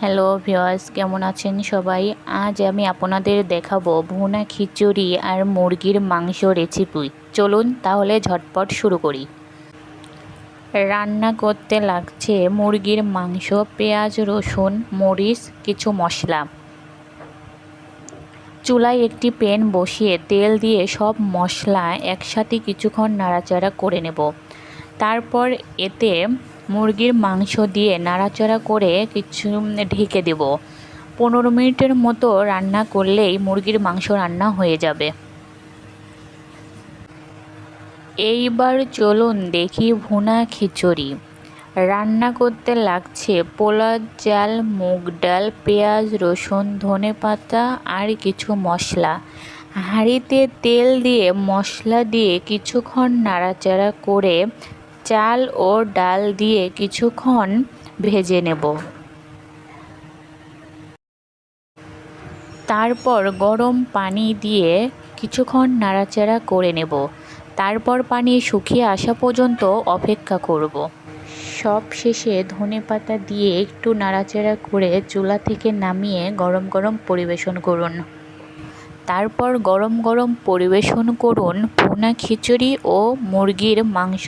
Hello viewers কেমন আছেন সবাই? আজ আমি আপনাদের দেখাবো ভুনা খিচুড়ি আর মুরগির মাংস রেসিপি চলুন তাহলে ঝটপট শুরু করি। রান্না করতে লাগছে মুরগির মাংস, পেঁয়াজ, রসুন, মরিচ, কিছু মশলা। চুলায় একটি প্যান বসিয়ে তেল দিয়ে সব মশলা একসাথে কিছুক্ষণ নাড়াচাড়া করে নেব। তারপর এতে মুরগির মাংস দিয়ে নাড়াচাড়া করে কিছু ঢেকে দেব। পনেরো মিনিটের মতো রান্না করলেই মুরগির মাংস রান্না হয়ে যাবে। এইবার চলুন দেখি ভুনা খিচুড়ি। রান্না করতে লাগছে পোলার চাল, মুগ ডাল, পেঁয়াজ, রসুন, ধনে পাতা আর কিছু মশলা। হাঁড়িতে তেল দিয়ে মশলা দিয়ে কিছুক্ষণ নাড়াচাড়া করে চাল ও ডাল দিয়ে কিছুক্ষণ ভেজে নেব। তারপর গরম পানি দিয়ে কিছুক্ষণ নাড়াচাড়া করে নেব। তারপর পানি শুকিয়ে আসা পর্যন্ত অপেক্ষা করব। সব শেষে ধনে পাতা দিয়ে একটু নাড়াচাড়া করে চুলা থেকে নামিয়ে গরম গরম পরিবেশন করুন। তারপর গরম গরম পরিবেশন করুন ভুনা খিচুড়ি ও মুরগির মাংস।